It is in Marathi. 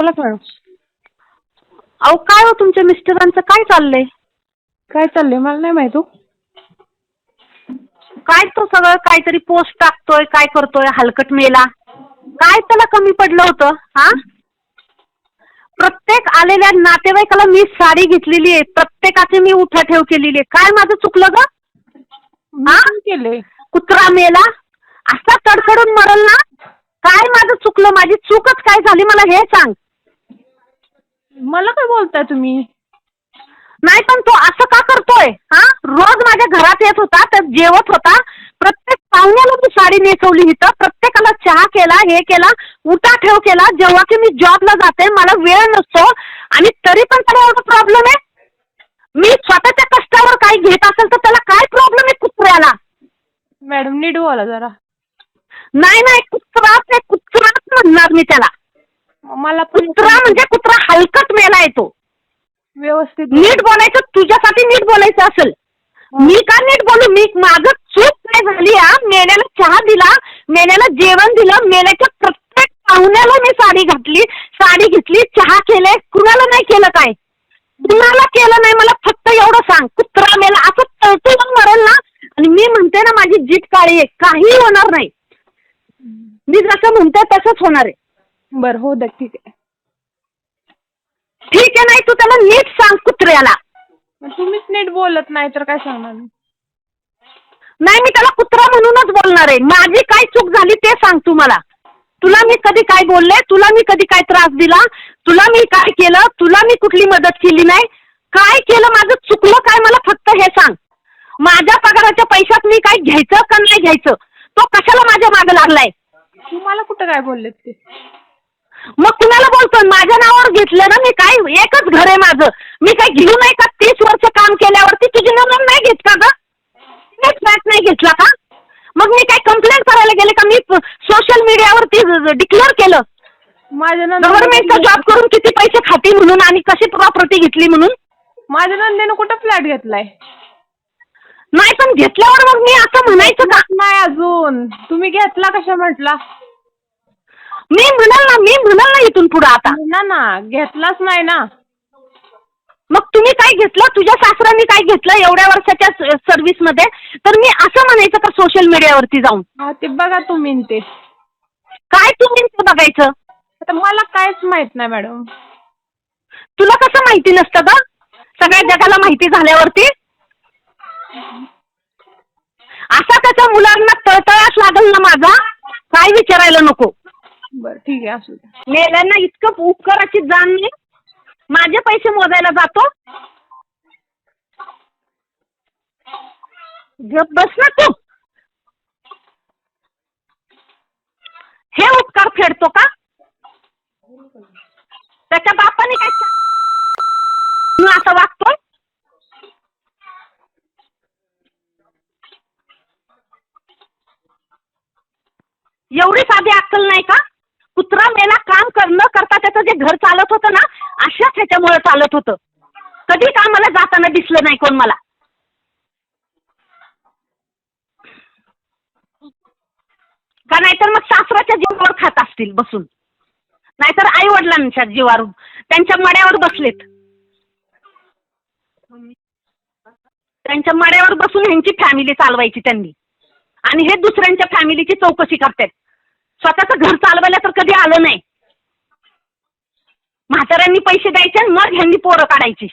बोला की मॅडम अहो काय हो तुमच्या मिस्टरांचं? काय चाललंय? काय चाललंय? मला नाही माहीत हो. काय तो सगळं काहीतरी पोस्ट टाकतोय काय करतोय हलकट मेला. काय त्याला कमी पडलं होतं हा? प्रत्येक आलेल्या नातेवाईकाला मी साडी घेतलेली आहे. प्रत्येकाची मी उठाठेव केलेली आहे. काय माझं चुकलं ग? मी हा? पण केलंय. कुत्रा मेला. असा तडफडून मरल ना? काय माझं चुकलं? माझी चूकच काय झाली? मला हे सांग. मला काय बोलताय तुम्ही? नाही पण तो असं का करतोय? हा? रोज माझ्या घरात येत होता तर जेवत होता. प्रत्येक पाहुण्याला मी साडी नेसवली इथं. प्रत्येकाला चहा केला हे केला उठा ठेव केला. जेव्हा की मी जॉबला जाते मला वेळ नसतो. आणि तरी पण त्याला एवढा प्रॉब्लेम आहे? मी स्वतःच्या कष्टावर काही घेत असेल तर त्याला काय प्रॉब्लेम आहे कुत्र्याला? मॅडम नीट बोला जरा. नाही नाही कुत्राच आहे कुत्राच म्हणणार मी त्याला. मला पण कुत्रा म्हणजे कुत्रा हलकट मेला येतो व्यवस्थित नीट बोलायचं तुझ्यासाठी नीट बोलायचं असेल. मी का नीट बोलू? मी माझं चूक काय झाली हा. मेल्याला चहा दिला मेल्याला जेवण दिलं मेल्याच्या प्रत्येक पाहुण्याला मी साडी घातली साडी घेतली चहा केले कुणाला नाही केलं काय? कुणाला केलं नाही? मला फक्त एवढं सांग. कुत्रा मेला. असं तळतळून मरेल ना? आणि मी म्हणते ना माझी जीत काळी आहे. काही होणार नाही. मी जसं म्हणते तसंच होणार आहे. बरं हो द्या ठीक आहे. ठीक आहे नाही तू त्याला नीट सांग कुत्र्याला. मग तुम्हीच नीट बोलत नाही तर काय सांगणार मी? नाही मी त्याला कुत्रा म्हणूनच बोलणार आहे. माझी काय चूक झाली ते सांग तू मला तुला मी कधी काय बोलले तुला मी कधी काय त्रास दिला तुला मी काय केलं तुला मी कुठली मदत केली नाही. काय केलं माझं चुकलं काय मला फक्त हे सांग. माझ्या पगाराच्या पैशात मी काय घ्यायचं का नाही घ्यायचं? तो कशाला माझ्या मागे लागलाय? तुम्हाला कुठं काय बोललेत ते? मग कुणाला बोलतोय? माझ्या नावावर घेतलं ना मी काय? एकच घर आहे माझं. मी काय घेऊ नाही का? तीस वर्ष काम केल्यावरती तुझी नोंद नाही घेत का ग? फ्लॅट नाही घेतला का? मग मी काय कंप्लेंट करायला गेले का? मी सोशल मीडियावरती डिक्लेअर केलं. माझ्या नंतर गव्हर्नमेंटचा जॉब करून किती पैसे खाती म्हणून आणि कशी प्रॉपर्टी घेतली म्हणून? माझ्या नंदेनं कुठं फ्लॅट घेतलाय? नाही पण घेतल्यावर मग मी असं म्हणायचं का? नाही अजून. तुम्ही घेतला कशा म्हटला? मी म्हणाल ना मी म्हणाल ना इथून पुढे आता. ना ना घेतलाच नाही ना. मग तुम्ही काय घेतलं? तुझ्या सासऱ्यांनी काय घेतलं एवढ्या वर्षाच्या सर्व्हिसमध्ये? तर मी असं म्हणायचं का सोशल मीडियावरती जाऊन? हा ते बघा तुम्ही न ते. काय तुम्ही ते बघायचं? आता मला काहीच माहीत नाही मॅडम. तुला कसं माहिती नसतं का सगळ्या जगाला माहिती झाल्यावरती? असा त्याच्या मुलांना तळतळाच लागल ना माझा? काय विचारायला नको? बरं ठीक आहे असू द्या मेल्यांना इतकं उपकाराची जाण नाही. माझे पैसे मोजायला जातो. गप बस ना तू. हे उपकार फेडतो का? त्याच्या बापाने काय तू असं वागतोय? एवढी साधी अक्कल नाही का? कुत्रा मेला काम कर न करता त्याचं जे घर चालत होतं ना अशाच ह्याच्यामुळे चालत होतं. कधी कामाला जाताना दिसलं नाही कोण मला. का नाहीतर मग सासराच्या जीवावर खात असतील बसून. नाहीतर आई वडिलांच्या जीवावर त्यांच्या मड्यावर बसलेत. त्यांच्या मड्यावर बसून ह्यांची फॅमिली चालवायची त्यांनी. आणि हे दुसऱ्यांच्या फॅमिलीची चौकशी करतात. स्वतःचं घर चालवायला तर कधी आलं नाही. म्हाताऱ्यांनी पैसे द्यायचे आणि मग ह्यांनी पोरं काढायची.